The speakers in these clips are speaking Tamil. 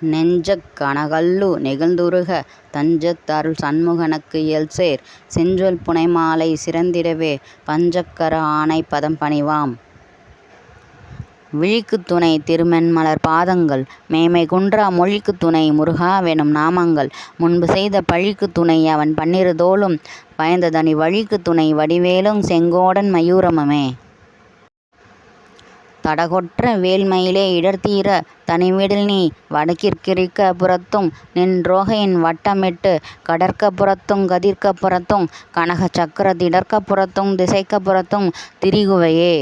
நெஞ்சக் கனகல்லு நெகிழ்ந்துருக தஞ்சத் அருள்சண்முகனுக்கு இயல்சேர். செஞ்சொல் புனைமாலை சிறந்திடவே பஞ்சக்கர ஆணை பதம் பணிவாம். விழிக்குத் துணை திருமென்மலர் பாதங்கள் மேமை குன்றா மொழிக்குத் துணை முருகாவெனும் நாமங்கள். முன்பு செய்த பழிக்குத் துணை அவன் பன்னிருதோளும் பயந்ததனி வழிக்குத் துணை வடிவேலும் செங்கோடன் மயூரமுமே. தடகொற்ற வேல்மயிலே இடர்தீர தனிவிடில்நீ வடக்கிற் புறத்தும் நின்றோகையின் வட்டமிட்டு கடற்கப் புறத்துங் கதிர்க்கப் புறத்துங் கனக சக்கரத் திடர்க்கப் புறத்துங் திசைக்கப் புறத்தும் திரிகுவையே.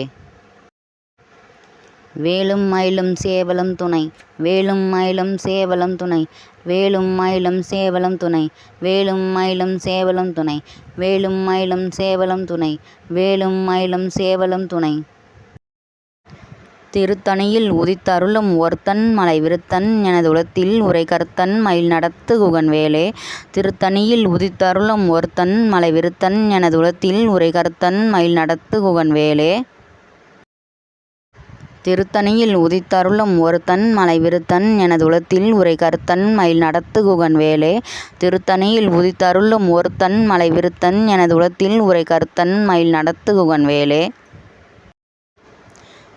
வேலும் மயிலும் சேவலும் துணை வேலும் மயிலும் சேவலும் துணை வேலும் மயிலும் சேவலும் துணை வேலும் மயிலும் சேவலும் துணை வேலும் மயிலும் சேவலும் துணை வேலும் மயிலும் சேவலும் துணை. திருத்தணியில் உதித்தருளும் ஒருத்தன் மலைவிருத்தன் மயில் நடத்து குகன் குகன்வேலே திருத்தணியில் உதித்தருளும் ஒருத்தன் மலைவிருத்தன் மயில் நடத்து குகன் குகன்வேலே. திருத்தணியில் உதித்தருளும் ஒருத்தன் மலைவிருத்தன் மயில் நடத்து குகன் வேலே திருத்தணியில் உதித்தருளும் ஒருத்தன் மலைவிருத்தன் மயில் நடத்து குகன் வேலே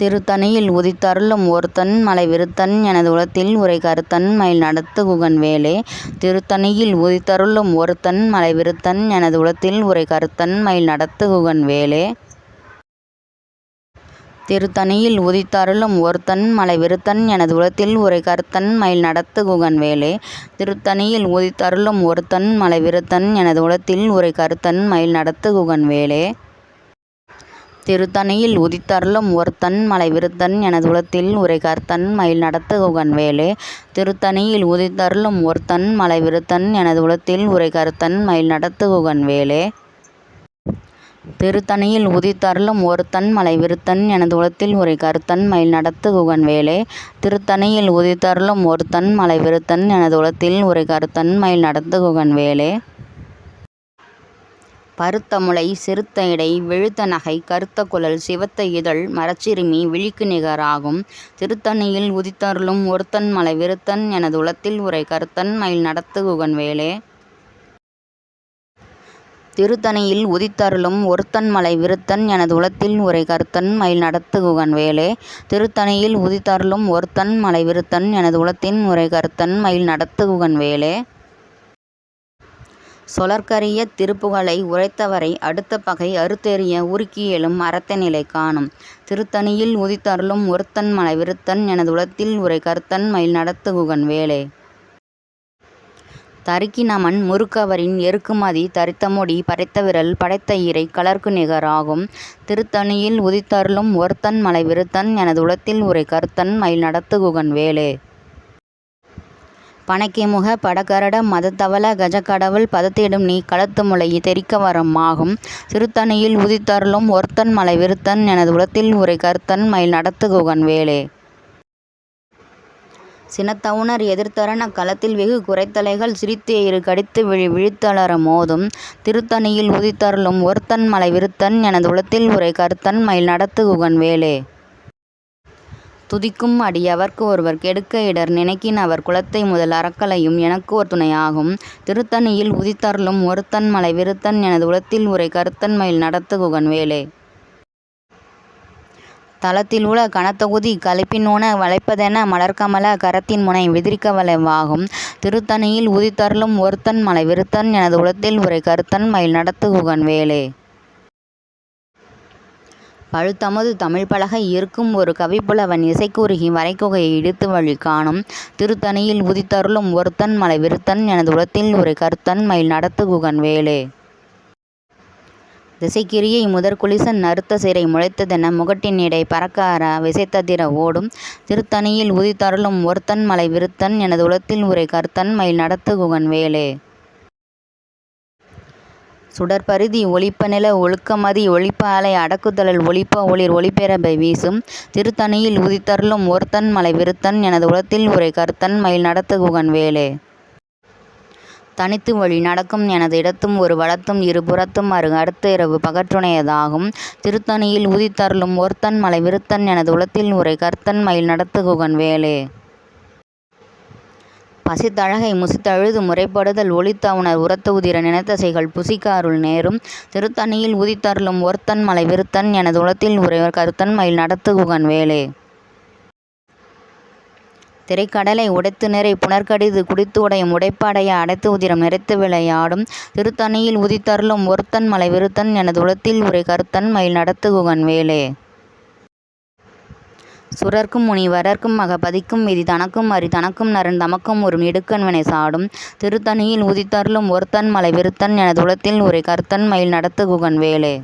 திருத்தணியில் உதித்தருளும் ஒருத்தன் மலைவிருத்தன் கருத்தன் மயில் மயில்நடத்து குகன்வேலே திருத்தணியில் உதித்தருளும் ஒருத்தன் மலைவிருத்தன் கருத்தன் மயில் மயில்நடத்து குகன்வேலே. திருத்தணியில் உதித்தருளும் ஒருத்தன் மலைவிருத்தன் கருத்தன் மயில் மயில்நடத்து குகன்வேலே திருத்தணியில் உதித்தருளும் ஒருத்தன் மலைவிருத்தன் கருத்தன் மயில் மயில்நடத்து குகன்வேலே. திருத்தணியில் உதித்தருளும் ஒருத்தன் மலைவிருத்தன் எனதுளத்தில் மயில் மயில்நடத்து வேலே. திருத்தணியில் உதித்தருளும் ஒருத்தன் மலைவிருத்தன் எனதுளத்தில் மயில் மயில்நடத்து வேலே. திருத்தணியில் உதித்தருளும் ஒருத்தன் மலைவிருத்தன் கருத்தன் மயில் மயில்நடத்து வேலே. திருத்தணியில் உதித்தருளும் ஒருத்தன் மலைவிருத்தன் மயில் உறைகருத்தன் வேலே. பருத்த பருத்தமுலை சிறுத்த இடை வெளுத்த நகை கருத்த குழல் சிவத்த இதழ் மரச்சிறுமி விழிக்கு நிகராகும் திருத்தணியில் உதித்தருளும் ஒருத்தன் மலைவிருத்தன் கருத்தன் மயில் நடத்துகுகன் குகன்வேலே. திருத்தணியில் உதித்தருளும் ஒருத்தன் மலை விருத்தன் எனது உளத்தில் உரை கருத்தன் மயில் நடத்துகுகன் வேலே திருத்தணியில் உதித்தருளும் ஒருத்தன் மலைவிருத்தன் கருத்தன் மயில் நடத்துகுகன் வேலே சொலற்கரிய திருப்புகழை உரைத்தவரை அடுத்த பகை அறுத்தெறிய உருக்கியலும் அறத்த அறத்தநிலை காணும். திருத்தணியில் உதித்தருளும் ஒருத்தன் மலைவிருத்தன் எனதுளத்தில் உறைகருத்தன் மயில் நடத்துகுகன் வேலே. தருக்கினமன் முறுக்கவரின் எருக்குமதி தரித்தமுடி பறைத்தவிரல் படைத்த இறை கலர்க்கு நிகராகும் திருத்தணியில் உதித்தருளும் ஒருத்தன் மலைவிருத்தன் எனதுளத்தில் மயில் நடத்துகுகன் வேலே. பணக்கிமுக படகரட மதத்தவள கஜக்கடவுள் பதத்திடும்நீ களத்துமுலை தெரிக்கவரம் ஆகும் திருத்தணியில் உதித்தருளும் ஒருத்தன் மலைவிருத்தன் மயில் நடத்து குகன் வேலே. சினத்தவுணர் எதிர்த்தரன களத்தில் வெகு குறைத்தலைகள் சிரித்தே இரு கடித்து விழி விழித்தலற மோதும். திருத்தணியில் உதித்தருளும் ஒருத்தன் மலைவிருத்தன் கருத்தன் மயில் நடத்துகுகன் குகன்வேலே. துதிக்கும் அடி அவர்க்கு ஒருவர் கெடுக்க இடர் நினைக்கின் அவர் குலத்தை முதல் அறக்கலையும் எனக்கு ஒரு துணையாகும் திருத்தணியில் உதித்தருளும் ஒருத்தன் மலை விருத்தன் எனது மலைவிருத்தன் உரை கருத்தன்மையில் மயில்நடத்து குகன்வேலே. தளத்தில் உள கனத்தொகுதி களிப்பின்உண வளைப்பதென மலர்கமல கரத்தின் முனை விதிரிக்க வாகும் திருத்தணியில் உதித்தருளும் ஒருத்தன் மலை விருத்தன் எனது உளத்தில் உரை கருத்தன் மயில் நடத்துகுகன் வேலே. பழுத்தமது தமிழ் தமிழ்ப்பலகை இருக்கும் ஒரு கவிப்புலவன் இசைக்குருகி வரைக்குகையை இடித்து வழி காணும் திருத்தணியில் உதித்தருளும் ஒருத்தன் மலை விருத்தன் எனது உலத்தில் ஒரு கருத்தன் மயில் நடத்துகுகன் வேலே. திசைக்கிரியை முதற்குலிசன் நறுத்த சிறை முளைத்ததென முகட்டினிடை பறக்கார விசைத்ததிர ஓடும் திருத்தணியில் உதித்தருளும் ஒருத்தன் மலை விருத்தன் எனது உலத்தில் உரை கருத்தன் மயில் நடத்துகுகன் வேலே. சுடர்ப்பரிதி ஒளிப்பநில ஒழுக்கமதி ஒழிப்ப அலை அடக்குதழல் ஒழிப்ப ஒளிர் ஒளிப்பிரபை வீசும் திருத்தணியில் உதித்தருளும் ஒருத்தன் மலை விருத்தன் எனது உளத்தில் உரை கருத்தன் மயில் நடத்துகுகன் வேலே. தனித்து வழி நடக்கும் எனது இடத்தும் ஒரு வளத்தும் இருபுறத்தும் அரு அடுத்த இரவு பகற்றுணையதாகும் திருத்தணியில் உதித்தருளும் ஒருத்தன் மலை விருத்தன் எனது உளத்தில் உரை கர்த்தன் மயில் நடத்துகுகன் வேலே. பசித்தழகை முசித்தழுது முறைப்படுதல் ஒலித்தவுணர் உரத்த உதிர நினைத்தசைகள் புசிக்காருள் நேரும் திருத்தணியில் உதித்தருளும் ஒருத்தன் மலை விருத்தன் எனது உளத்தில் உறை கருத்தன் மயில் நடத்துகுகன் வேலே. திரைக்கடலை உடைத்து நிறை புனர்கடிது குடித்து உடையும் உடைப்பாடைய அடைத்து உதிரம் நிறைத்து விளையாடும் திருத்தணியில் உதித்தருளும் ஒருத்தன் மலை விருத்தன் எனது உளத்தில் உரை கருத்தன் மயில் நடத்துகுகன் வேலே. சுரர்க்கும் மக பதிக்கும் விதி தனக்கும் அறி தனக்கும் நரன் தமக்கும் ஒரு இடுக்கண்வினை சாடும் திருத்தணியில் உதித்தருளும் ஒருத்தன் மலை விருத்தன் எனது உளத்தில் உரை கருத்தன் மயில் நடத்துகுகன் வேலே.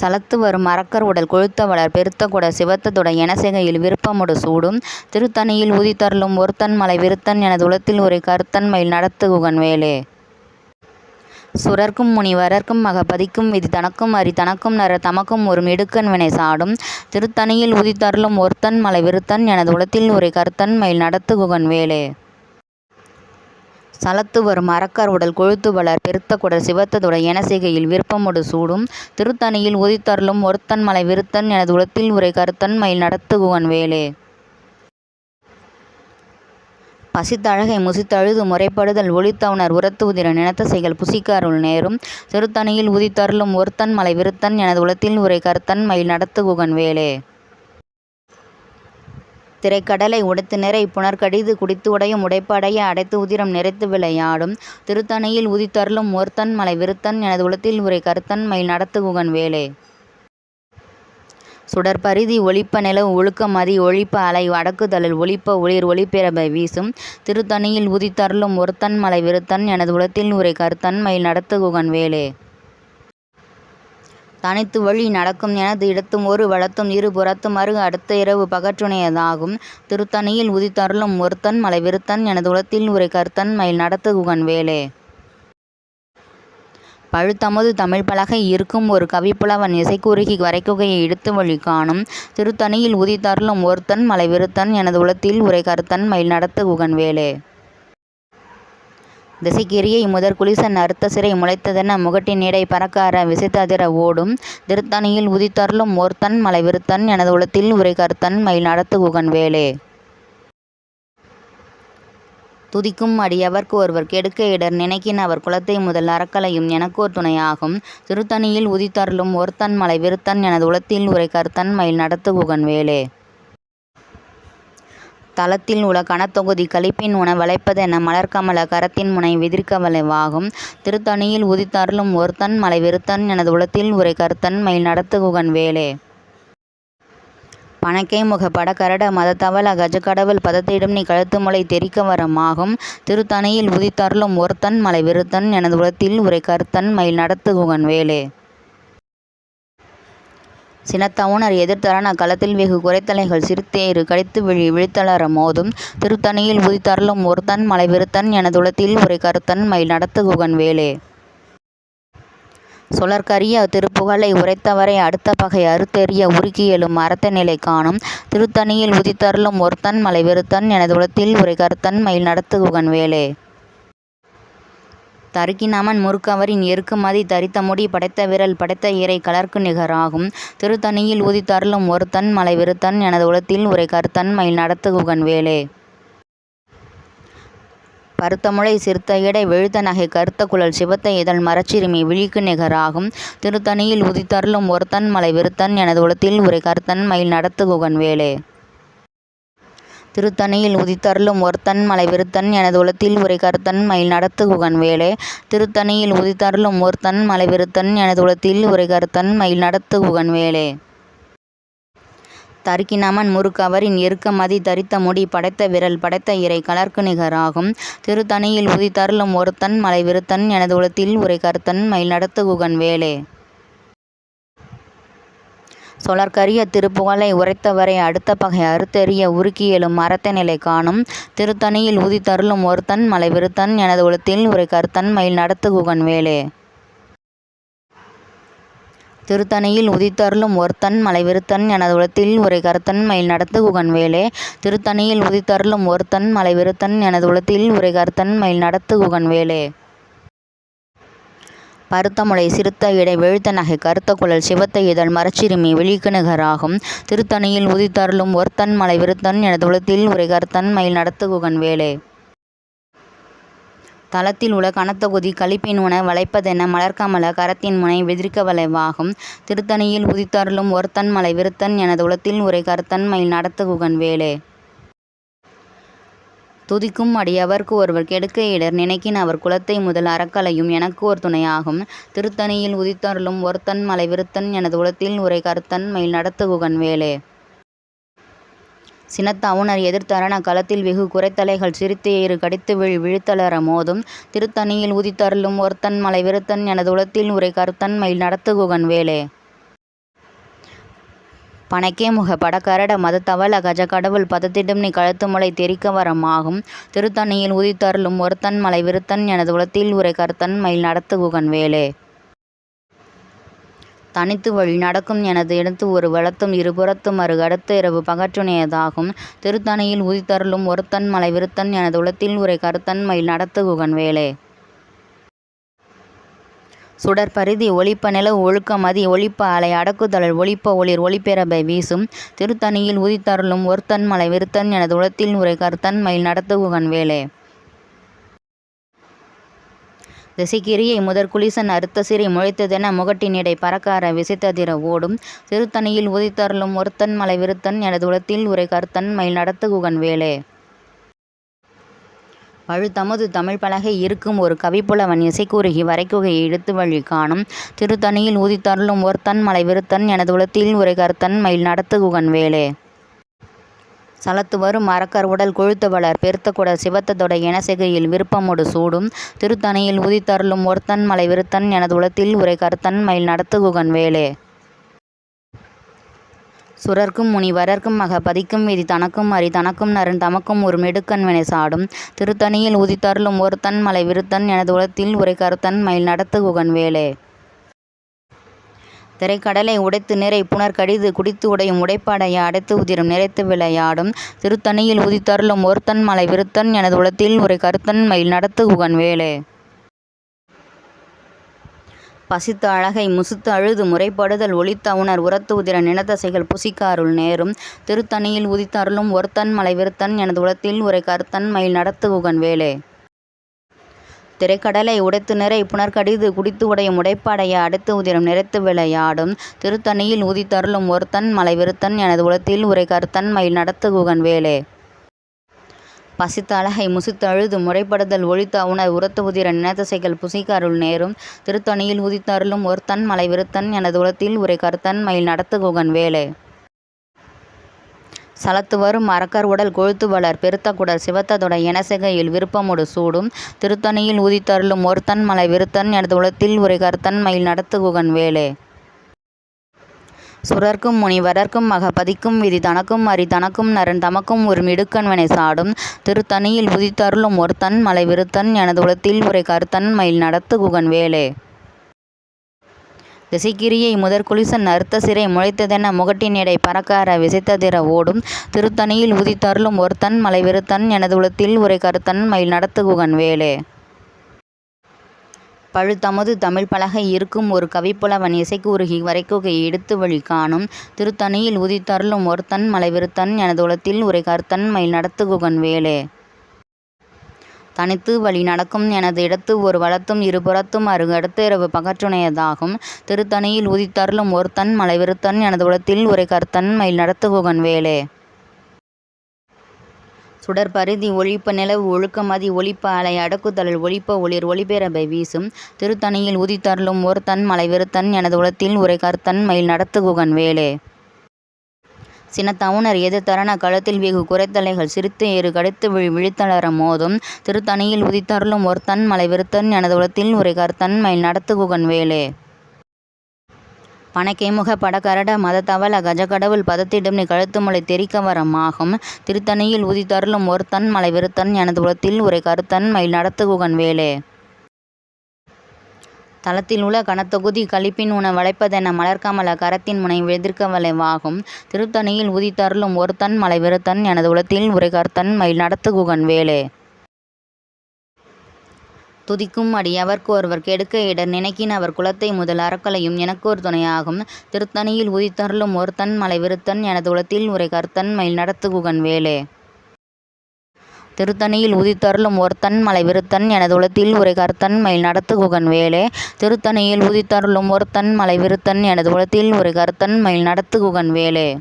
சலத்து வரும் மரக்கர் உடல் கொழுத்த வளர் பெருத்த குட சிவத்த தொடை எனச்செகையில் சூடும் திருத்தணியில் உதித்தருளும் ஒருத்தன் மலை விருத்தன் எனது உளத்தில் உரை கருத்தன் மயில் நடத்துகுகன் வேலே. சுரர்க்கும் முனிவரர்க்கும் மகபதிக்கும் விதி தனக்கும் அரி தனக்கும் நற தமக்கும் ஒரு மிடுக்கன் இடுக்கண்வினை சாடும் திருத்தணியில் உதித்தருளும் ஒருத்தன் மலை விருத்தன் எனது உளத்தில் உறை கருத்தன் மயில் நடத்துகுகன் வேலே. சலத்து வரும் அரக்கர் உடல் கொழுத்து வளர் பெருத்த குடல் சிவத்த தொடை விருப்பமுடு சூடும் திருத்தணியில் உதித்தருளும் ஒருத்தன் மலை விருத்தன் எனது உளத்தில் உறை கருத்தன் மயில் நடத்துகுகன் வேலே. பசித்தழகை முசித்தழுது முறைப்படுதல் ஒளித்தவுணர் உரத்த உதிர நினைத்தசைகள் புசிக்க அருள் நேரும் திருத்தணியில் உதித்தருளும் ஒருத்தன் மலை விருத்தன் எனது உளத்தில் உரை கருத்தன் மயில் நடத்துகுகன் வேலே. திரைக்கடலை உடைத்துநிறை புனர்கடிது குடித்து உடையும் உடைப்படைய அடைத்து உதிரம் நிறைத்து விளையாடும் திருத்தணியில் உதித்தருளும் ஒருத்தன் மலை விருத்தன் எனது உளத்தில் உரை கருத்தன் மயில் நடத்துகுகன் வேலே. சுடற்பரிதி ஒளிப்ப நிலவு ஒழுக்கமதி ஒழிப்ப அலை அடக்குதலில் ஒளிப்ப ஒளிர் ஒளிப்பிரபை வீசும் திருத்தணியில் உதித்தருளும் ஒருத்தன் மலை விருத்தன் எனது உளத்தில் உரை கருத்தன்மையில் நடத்துகுகன் வேலே. தனித்து வழி நடக்கும் எனது இடத்தும் ஒரு வளத்தும் இரு புறத்தும் அரு அடுத்த இரவு பகற்றுணையதாகும் திருத்தணியில் உதித்தருளும் ஒருத்தன் மலை விருத்தன் எனது உளத்தில் உரை கருத்தன் மயில் நடத்துகுகன் வேலே. பழுத்தமுது பலகை இருக்கும் ஒரு கவிப்புலவன் இசைக்குறுகி வரைக்குகையை இடுத்து வழி காணும் திருத்தணியில் உதித்தருளும் ஒருத்தன் மலை விருத்தன் எனது உளத்தில் உரை கருத்தன் மயில் நடத்துகுகன் வேலே. திசைக்கிரியை முதற்குலிசன் அறுத்த சிறை முளைத்ததென முகட்டின் இடை பறக்கார விசைத்ததிர ஓடும் திருத்தணியில் உதித்தருளும் ஒருத்தன் மலை விருத்தன் எனது உளத்தில் உரை கருத்தன் மயில் நடத்துகுகன் வேலே. துதிக்கும் அடியவர்க்கு ஒருவர் கெடுக்க இடர் நினைக்கின் அவர் குலத்தை முதல் அறக்கலையும் எனக்கோர் துணையாகும் திருத்தணியில் உதித்தருளும் ஒருத்தன் மலை விருத்தன் எனது உளத்தில் உரை கருத்தன் மயில் நடத்துகுகன் வேலே. தலத்தில் உள கனத்தொகுதி களிப்பின்உண வளைப்பதென மலர்கமல கரத்தின் முனை விதிர்க்கவளைவாகும் திருத்தணியில் உதித்தருளும் ஒருத்தன் மலை விருத்தன் எனது உளத்தில் உரை கருத்தன் மயில் நடத்துகுகன் வேலே. பணக்கை முக படகரட மதத்தவள கஜக்கடவுள் பதத்திடும் நீ கழுத்துமுலை தெரிக்க வரமாகும் திருத்தணையில் திருத்தணியில் உதித்தருளும் ஒருத்தன் மலை விருத்தன் எனது உளத்தில் உரை கருத்தன் மயில் நடத்துகுகன் வேலே. சினத்தவுணர் எதிர்த்தரான களத்தில் வெகு குறைத்தலைகள் சிறுத்தேறு கடித்துவிழி விழித்தளர மோதும் திருத்தணியில் உதித்தருளும் ஒருத்தன் மலை விருத்தன் எனது உளத்தில் கருத்தன் மயில் நடத்துகுகன் வேலே. சுழற்கரிய திருப்புகழை உரைத்தவரை அடுத்த பகை அறுத்தெறிய உருகி எழும் அரத்த நிலை காணும் திருத்தணியில் உதித்தருளும் ஒருத்தன் மலைவிருத்தன் எனது உளத்தில் உரை கருத்தன் மயில் நடத்துகுகன் வேலே. தருக்கினாமன் முறுக்கவரின் எருக்குமதி தரித்த முடி படைத்த விரல் படைத்த இறை கலர்க்கு நிகராகும் திருத்தணியில் உதித்தருளும் ஒருத்தன் மலைவிருத்தன் எனது உளத்தில் உரை கருத்தன் மயில் நடத்துகுகன் வேலே. பருத்தமுலை சிறுத்த இடை வெழுத்த நகை கருத்த குழல் சிவத்த இதழ் மரச்சிறுமி விழிக்கு நிகராகும். திருத்தணியில் உதித்தருளும் ஒருத்தன் மலை விருத்தன் எனது உளத்தில் உரை கருத்தன் மயில் நடத்து குகன் வேலே. திருத்தணியில் உதித்தருளும் ஒருத்தன் மலை விருத்தன் எனது உளத்தில் உரை கருத்தன் மயில் நடத்து குகன் வேலே. திருத்தணியில் உதித்தருளும் ஒருத்தன் மலை விருத்தன் எனது உளத்தில் உரை கருத்தன் மயில் நடத்து குகன் வேலே. தருக்கினமன் முறுக்கவரின் எருக்கமதி தரித்த முடி படைத்த விரல் படைத்த இறை கலர்க்கு நிகராகும் திருத்தணியில் உதித்தருளும் ஒருத்தன் மலை விருத்தன் எனது உளத்தில் உரை கருத்தன் மயில் நடத்து குகன் வேலே. சொலற்கரிய திருப்புகழை உரைத்தவரை அடுத்த பகை அறுத்தெறிய உருக்கி எழும் மரத்த நிலை காணும். திருத்தணியில் உதித்தருளும் ஒருத்தன் மலை விருத்தன் எனது உளத்தில் உரை கருத்தன் மயில் நடத்து குகன் வேலே. திருத்தணியில் உதித்தருளும் ஒருத்தன் மலைவிருத்தன் எனது உளத்தில் உரை கருத்தன் மயில் நடத்து குகன் வேலே திருத்தணியில் உதித்தருளும் ஒருத்தன் மலைவிருத்தன் எனது உளத்தில் உரை கருத்தன் மயில் நடத்து குகன் வேலே பருத்தமுலை சிறுத்த இடை வெழுத்த நகை கருத்த குழல் சிவத்த இதழ் மரச்சிறுமி விழிக்குநகராகும் திருத்தணியில் உதித்தருளும் ஒருத்தன் மலை விருத்தன் எனது உளத்தில் உரை கருத்தன் மயில் நடத்து குகன் வேலே தளத்தில் உள்ள கனத்தொகுதி கொதி களிப்பின் உண வளைப்பதென மலர்க்கமல கரத்தின் முனை வெதிர்க்க வளைவாகும். திருத்தணியில் உதித்தருளும் ஒருத்தன் மலை விருத்தன் எனது உளத்தில் உரை கருத்தன் நடத்துகுகன் வேலே. துதிக்கும் அடியவர்க்கு ஒருவர் கெடுக்க இடர் நினைக்கின் அவர் குலத்தை முதல் அறக்கலையும் எனக்கு ஒரு துணையாகும். திருத்தணியில் உதித்தருளும் ஒருத்தன் மலை விருத்தன் எனது உளத்தில் உரை கருத்தன் மயில் நடத்து வேலே. சினத்த அவுணர் எதிர்த்தரண களத்தில் வெகு குறைத்தலைகள் சிரித்தே இரு கடித்து விழ் விழித்தளர மோதும். திருத்தணியில் உதித்தருளும் ஒருத்தன் மலை விருத்தன் எனது உளத்தில் உரை கருத்தன் மயில் நடத்துகுகன் வேலே. பனைக்கே முக படக்கரட மதத்தவள கஜ கடவுள் பதத்திடும் நீ கழுத்து முளை தெரிக்க வரமாகும் திருத்தணியில் உதித்தருளும் ஒருத்தன் மலை விருத்தன் எனது உளத்தில் உரை கருத்தன் மயில் நடத்துகுகன் வேலே. தனித்து வழி நடக்கும் எனது எடுத்து ஒரு வளத்தும் இருபுறத்தும் அரு அடுத்த இரவு பகற்றுணையதாகும். திருத்தணியில் உதித்தருளும் ஒருத்தன் மலை விருத்தன் எனது உளத்தில் உரை கருத்தன் மயில் நடத்து குகன் வேலே. சுடற்பரிதி ஒளிப்ப நிலவு ஒழுக்க மதி ஒளிப்ப அலை அடக்குதழல் ஒளிப்ப ஒளிர் ஒளிபெறபை வீசும். திருத்தணியில் உதித்தருளும் ஒருத்தன் மலை விருத்தன் எனது உளத்தில் உரை கருத்தன் மயில் நடத்து குகன் வேலே. திசைக்கிரியை முதற்குலிசன் அறுத்த சிறை முளைத்ததென முகட்டினிடை பறக்கார விசைத்ததிர ஓடும். திருத்தணியில் உதித்தருளும் ஒருத்தன் மலை விருத்தன் எனது உளத்தில் உரை கருத்தன் மயில் நடத்து குகன் வேலே. பழுத்தமது தமிழ் பலகை இருக்கும் ஒரு கவிப்புலவன் இசைக்குருகி வரைக்குகை இழுத்து வழி காணும். திருத்தணியில் ஊதித்தருளும் ஒருத்தன் மலை விருத்தன் எனது உளத்தில் உரை கருத்தன் மயில் நடத்து குகன் வேலே. சலத்து வரும் மரக்கர் உடல் கொழுத்து வளர் பெருத்த குடல் சிவத்த என செகையில் சூடும். திருத்தணியில் உதித்தருளும் ஒருத்தன் மலை விருத்தன் எனது உளத்தில் உரை கருத்தன் மயில் நடத்துகுகன் வேலே. சுரர்க்கும் முனிவரர்க்கும் மக பதிக்கும் விதி தனக்கும் அறி தனக்கும் நரன் தமக்கும் ஒரு மெடுக்கன் வினை சாடும். திருத்தணியில் உதித்தருளும் ஒருத்தன் மலை விருத்தன் எனது உளத்தில் உரை கருத்தன் மயில் நடத்துகுகன் வேலே. திரைக்கடலை உடைத்து நிறை புனர் கடிது குடித்து உடையும் உடைப்படைய அடைத்து உதிரும் நிறைத்து விளையாடும் திருத்தணியில் உதித்தருளும் ஒருத்தன் மலை விருத்தன் எனது உளத்தில் உரை கருத்தன் மயில் நடத்து உகன் வேலே. பசித்து அழகை முசுத்து அழுது முறைப்படுதல் ஒளித்த உணர் உரத்து உதிர நினதசைகள் புசிக்காருள் நேரும் திருத்தணியில் உதித்தருளும் ஒருத்தன் மலை விருத்தன் எனது உளத்தில் உரை கருத்தன் மயில் நடத்து உகன் வேலே. திரைக்கடலை உடைத்து நிறை புனர்கடிது குடித்து உடையும் உடைப்பாடைய அடுத்து உதிரம் நிறைத்து விளையாடும் திருத்தணியில் உதித்தருளும் ஒருத்தன் மலை விருத்தன் எனது உலத்தில் உரை கருத்தன் மயில் நடத்து குகன் வேலே. பசித்த அழகை முசித்தழுது முறைப்படுதல் ஒழித்த உணர் உரத்து உதிர நினதசைகள் புசிக்கருள் நேரும் திருத்தணியில் உதித்தருளும் ஒருத்தன் மலை விருத்தன் எனது உலத்தில் உரை கருத்தன் மயில் நடத்து குகன் வேலே. சலத்து வரும் மரக்கர் உடல் கொழுத்து வளர் பெருத்த குடல் சிவத்த தொடை விருப்பமுடு சூடும். திருத்தணியில் உதித்தருளும் ஒருத்தன் மலை விருத்தன் எனது உலத்தில் உரை கருத்தன் மயில் நடத்து குகன் வேலே. சுரர்க்கும் முனிவரர்க்கும் மக பதிக்கும் விதி தனக்கும் அரி தனக்கும் நரன் தமக்கும் ஒரு மிடுக்கன்வனை சாடும். திருத்தணியில் உதித்தருளும் ஒருத்தன் மலை விருத்தன் எனது உலத்தில் உரை கருத்தன் மயில் நடத்து குகன் வேலே. திசைக்கிரியை முதற்குலிசன் அறுத்த சிறை முளைத்ததென முகட்டினிடை பறக்கார விசைத்ததிர ஓடும் திருத்தணியில் உதித்தருளும் ஒருத்தன் மலைவிருத்தன் எனது உளத்தில் உரை கருத்தன் மயில் நடத்துகுகன் வேலே. பழுத்தமது தமிழ் பலகை இருக்கும் ஒரு கவிப்புலவன் இசைக்கூறுகி வரைக்குகை எடுத்து வழி காணும் திருத்தணியில் உதித்தருளும் ஒருத்தன் மலைவிருத்தன் எனது உளத்தில் உரை கருத்தன் மயில் நடத்துகுகன் வேலே. தனித்து வழி நடக்கும் எனது இடத்து ஒரு வளத்தும் இருபுறத்தும் அருகு அடுத்திரவு பகற்றுணையதாகும். திருத்தணியில் உதித்தருளும் ஒருத்தன் மலைவிருத்தன் எனது உளத்தில் உரை கர்த்தன் மயில் நடத்துகுகன் வேலே. சுடற்பருதி ஒழிப்ப நிலவு ஒழுக்கமதி ஒழிப்ப அலை அடக்குதழல் ஒழிப்ப ஒளிர் ஒளிபெறபை வீசும். திருத்தணியில் உதித்தருளும் ஒருத்தன் மலைவிருத்தன் எனது உளத்தில் உரை கர்த்தன் மயில் நடத்துகுகன் வேலே. சினத்தவுணர் தரண களத்தில் வெகு குறைத்தலைகள் சிரித்து ஏறு கடித்து விழி விழித்தளர மோதும். திருத்தணியில் உதித்தருளும் ஒருத்தன் மலைவிருத்தன் எனது உலத்தில் உரை கர்த்தன் மயில் நடத்துகுகன் வேலே. பணக்கைமுக படகரட மதத்தவள கஜகடவுள் பதத்திடும் நீ கழுத்துமுளை தெரிக்கவரம் ஆகும் திருத்தணியில் உதித்தருளும் ஒருத்தன் மலைவிருத்தன் எனது உலத்தில் உரை கருத்தன் மயில் நடத்துகுகன் வேலே. தளத்தில் உள்ள கனத்தொகுதி கழிப்பின் உண வளைப்பதென மலர்க்கமல கரத்தின் முனை எதிர்க்கவளைவாகும் திருத்தணியில் உதித்தருளும் ஒருத்தன் மலைவிருத்தன் எனது உலத்தில் உரை கர்த்தன் மயில் நடத்துகுகன் வேலே. துதிக்கும் அடி அவர்க்கு ஒருவர் கெடுக்க இடர் நினைக்கின் அவர் குலத்தை முதல் அறக்கலையும் எனக்கோர் துணையாகும். திருத்தணியில் உதித்தருளும் ஒருத்தன் மலைவிருத்தன் எனது உளத்தில் உரை கர்த்தன் மயில் நடத்துகுகன் வேலே. திருத்தணியில் உதித்தருளும் ஒருத்தன் மலைவிருத்தன் எனது உளத்தில் உரை கர்த்தன் மயில் நடத்துகுகன் வேலே. திருத்தணியில் உதித்தருளும் ஒருத்தன் மலைவிருத்தன் எனது உளத்தில் உரை கர்த்தன் மயில் நடத்துகுகன் வேலே.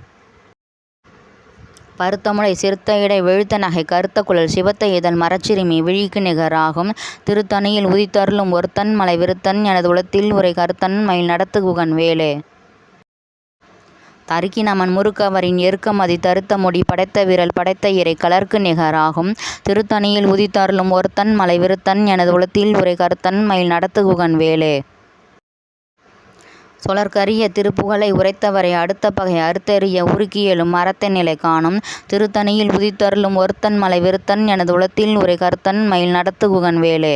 பருத்தமுளை சிறுத்த இடை வெழுத்த நகை கருத்த குழல் சிவத்த இதழ் மரச்சிறுமி விழிக்கு நிகராகும். திருத்தணியில் உதித்தருளும் ஒருத்தன் மலைவிருத்தன் எனது உளத்தில் உரை கர்த்தன் மயில் நடத்துகுகன் வேலே. தருக்கினமன் முறுக்கவரின் எருக்கமதி தருத்த முடி படைத்த விரல் படைத்த இறை கலர்க்கு நிகராகும். திருத்தணியில் உதித்தருளும் ஒருத்தன் மலைவிருத்தன் எனது உளத்தில் உரை கருத்தன் மயில் நடத்துகுகன் வேலே. சொலற்கரிய திருப்புகழை உரைத்தவரை அடுத்த பகை அறுத்தெறிய உருக்கியலும் மரத்த நிலை காணும். திருத்தணியில் உதித்தருளும் ஒருத்தன் மலைவிருத்தன் எனது உளத்தில் உரை கருத்தன் மயில் நடத்துகுகன் வேலே.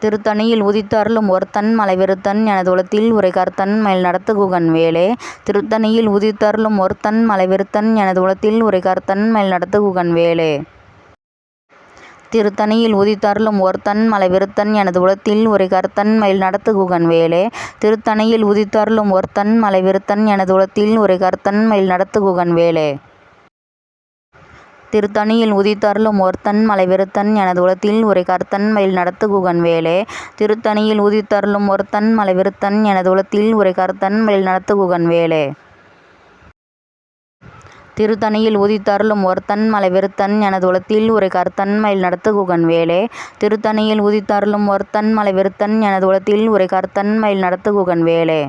திருத்தணியில் உதித்தருளும் ஒருத்தன் மலைவிருத்தன் எனது உளத்தில் உரை கர்த்தன் மயில் நடத்துகுகன் வேலே. திருத்தணியில் உதித்தருளும் ஒருத்தன் மலைவிருத்தன் எனது உளத்தில் உரை கர்த்தன் மயில் நடத்துகுகன் வேலே. திருத்தணியில் உதித்தருளும் ஒருத்தன் மலைவிருத்தன் எனது உளத்தில் உரை கர்த்தன் மயில் நடத்துகுகன் வேலே. திருத்தணியில் உதித்தருளும் ஒருத்தன் மலைவிருத்தன் எனது உளத்தில் உரை கர்த்தன் மயில் நடத்துகுகன் வேலே. திருத்தணியில் உதித்தருளும் ஒருத்தன் மலைவிருத்தன் எனது உளத்தில் உரை கர்த்தன் மயில் நடத்துகுகன் வேலே. திருத்தணியில் உதித்தருளும் ஒருத்தன் மலைவிருத்தன் எனது உளத்தில் உரை கர்த்தன் மயில் நடத்துகுகன் வேலே. திருத்தணியில் உதித்தருளும் ஒருத்தன் மலைவிருத்தன் எனது உளத்தில் உரை கர்த்தன் மயில் நடத்துகுகன் வேலே. திருத்தணியில் உதித்தருளும் ஒருத்தன் மலைவிருத்தன் எனது உளத்தில் உரை கர்த்தன் மயில் நடத்துகுகன் வேலே.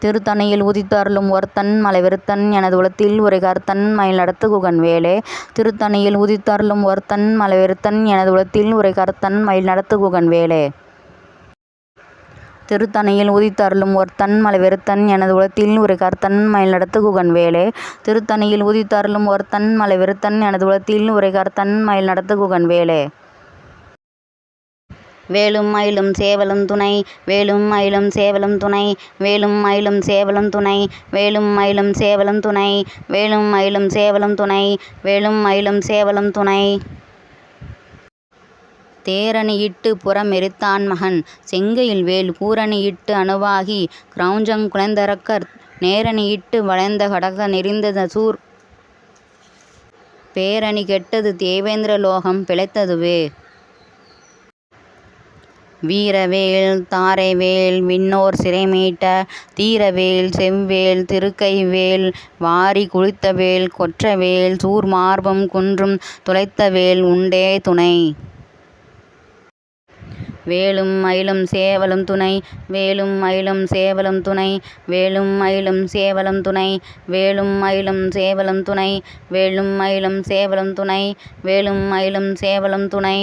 திருத்தணையில் உதித்தருளும் ஒருத்தன் மலைவிருத்தன் எனது உளத்தில் உரை மயில் மயில் நடத்துகுகன் வேலே திருத்தணியில் உதித்தருளும் ஒருத்தன் மலைவிருத்தன் எனது உளத்தில் உரை மயில் மயில் நடத்துகுகன் வேலே திருத்தணையில் உதித்தருளும் ஒருத்தன் மலைவிருத்தன் எனது உளத்தில் உரை கர்த்தன் மயில் நடத்துகுகன் வேலே திருத்தணியில் உதித்தருளும் ஒருத்தன் மலைவிருத்தன் எனது உளத்தில் உரை கர்த்தன் மயில் நடத்துகுகன் வேலே வேலும் மயிலும் சேவலும் துணை வேலும் மயிலும் சேவலும் துணை வேலும் மயிலும் சேவலும் துணை வேலும் மயிலும் சேவலும் துணை வேலும் மயிலும் சேவலும் துணை வேலும் மயிலும் சேவலும் துணை. தேரணியிட்டு புறமெரித்தான் மகன். செங்கையில் வேல் கூரணியிட்டு அணுவாகி கிரௌஞ்சங் குழந்தரக்கர் நேரணியிட்டு வளைந்த கடக நெறிந்தத சூர். பேரணி கெட்டது தேவேந்திர லோகம் பிழைத்ததுவே. வீரவேல் தாரைவேல் விண்ணோர் சிறைமீட்ட தீரவேல் செவ்வேல் திருக்கைவேல் வாரி குளித்தவேல் கொற்றவேல் சூர்மார்பம் குன்றும் துளைத்தவேல் உண்டே துணை. வேலும் மயிலும் சேவலும் துணை வேலும் மயிலும் சேவலும் துணை வேலும் மயிலும் சேவலும் துணை வேலும் மயிலும் சேவலும் துணை வேலும் மயிலும் சேவலும் துணை வேலும் மயிலும் சேவலும் துணை.